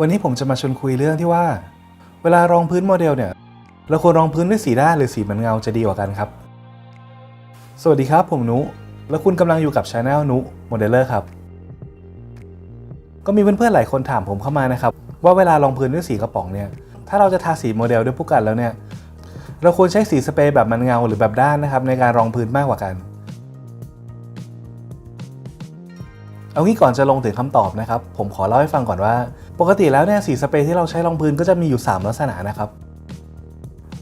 วันนี้ผมจะมาชวนคุยเรื่องที่ว่า เวลารองพื้นโมเดลเนี่ย เราควรรองพื้นด้วยสีด้านหรือสีมันเงาจะดีกว่ากันครับ สวัสดีครับผมนุ และคุณกำลังอยู่กับช anel นุโมเดลเลอร์ครับ ก็มีเพื่อนๆหลายคนถามผมเข้ามานะครับ ว่าเวลารองพื้นด้วยสีกระป๋องเนี่ย ถ้าเราจะทาสีโมเดลด้วยผู้กันแล้วเนี่ย เราควรใช้สีสเปรย์แบบมันเงาหรือแบบด้านนะครับในการรองพื้นมากกว่ากัน เอางี้ก่อนจะลงถึงคำตอบนะครับ ผมขอเล่าให้ฟังก่อนว่า ปกติแล้วเนี่ยสีสเปรย์ที่เราใช้รองพื้นก็จะมีอยู่ 3 ลักษณะนะครับ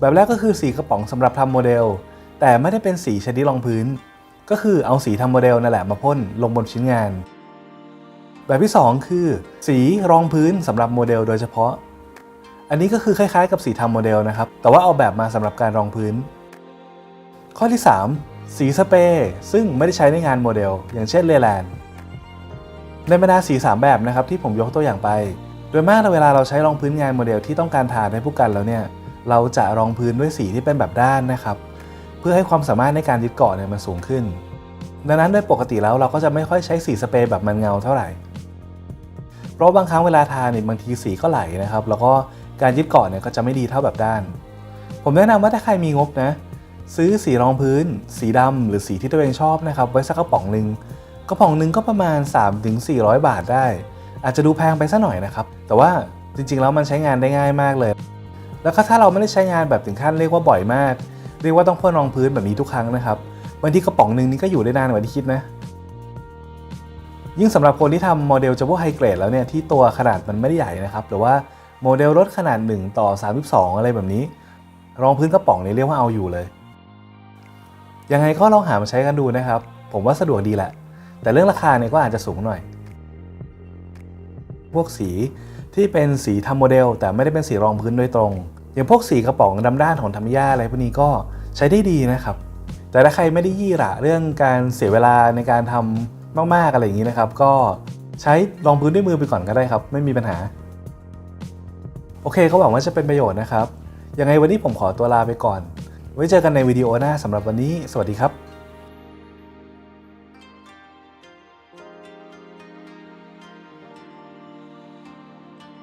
แบบแรกก็คือสีกระป๋องสำหรับทำโมเดล แต่ไม่ได้เป็นสีชนิดรองพื้น ก็คือเอาสีทำโมเดลนั่นแหละมาพ่นลงบนชิ้นงาน แบบที่ 2 คือ สีรองพื้นสำหรับโมเดล โดยเฉพาะ อันนี้ก็คือคล้ายๆ กับสีทำโมเดลนะครับ แต่ว่าเอาแบบมาสำหรับการรองพื้น ข้อที่ 3 สีสเปรย์ซึ่งไม่ได้ใช้ในงานโมเดล อย่างเช่นเลแลน ในบรรดาสี3แบบนะครับที่ผมยกตัวอย่างไป โดยมากเวลาเราใช้รองพื้นงานโมเดลที่ต้องการทาให้ผู้กันแล้วเนี่ยเราจะรองพื้นด้วยสีที่เป็นแบบด้านนะครับเพื่อให้ความสามารถในการยึดเกาะเนี่ยมันสูงขึ้น ดังนั้นโดยปกติแล้วเราก็จะไม่ค่อยใช้สีสเปรย์แบบมันเงาเท่าไหร่ เพราะบางครั้งเวลาทาเนี่ยบางทีสีก็ไหลนะครับ แล้วก็การยึดเกาะเนี่ยก็จะไม่ดีเท่าแบบด้าน ผมแนะนำว่าถ้าใครมีงบนะ ซื้อสีรองพื้น สีดำหรือสีที่ตัวเองชอบนะครับไว้สักกระป๋องหนึ่ง กระป๋องหนึ่งก็ประมาณ 3-400 บาทได้ อาจจะดูแพงไปสักหน่อยนะครับ แต่ว่าจริงๆ แล้วมันใช้งานได้ง่ายมากเลย แล้วก็ถ้าเราไม่ได้ใช้งานแบบถึงขั้นเรียกว่าบ่อยมาก เรียกว่าต้องพ่นรองพื้นแบบนี้ทุกครั้งนะครับบางทีกระป๋องหนึ่งนี่ก็อยู่ได้นานกว่าที่คิดนะ ยิ่งสำหรับคนที่ทำโมเดลเฉพาะไฮเกรดแล้วเนี่ยที่ตัวขนาดมันไม่ได้ใหญ่นะครับหรือว่าโมเดลรถขนาด 1 ต่อ 32 อะไรแบบนี้ รองพื้นกระป๋องนี่เรียกว่าเอาอยู่เลย ยังไงก็ลองหามาใช้กันดูนะครับ ผมว่าสะดวกดีแหละ แต่เรื่องราคาเนี่ยก็อาจจะสูงหน่อย พวกสีที่เป็นสีทำโมเดล แต่ไม่ได้เป็นสีรองพื้นโดยตรง อย่างพวกสีกระป๋องดำด้านของธรรมยาอะไรพวกนี้ก็ใช้ได้ดีนะครับ แต่ถ้าใครไม่ได้ยี่หระเรื่องการเสียเวลาในการทำมากๆอะไรอย่างนี้นะครับ ก็ใช้รองพื้นด้วยมือไปก่อนก็ได้ครับ ไม่มีปัญหา โอเคก็หวังว่าจะเป็นประโยชน์นะครับยังไงวันนี้ผมขอตัวลาไปก่อน ไว้เจอกันในวิดีโอหน้าสำหรับวันนี้ สวัสดีครับ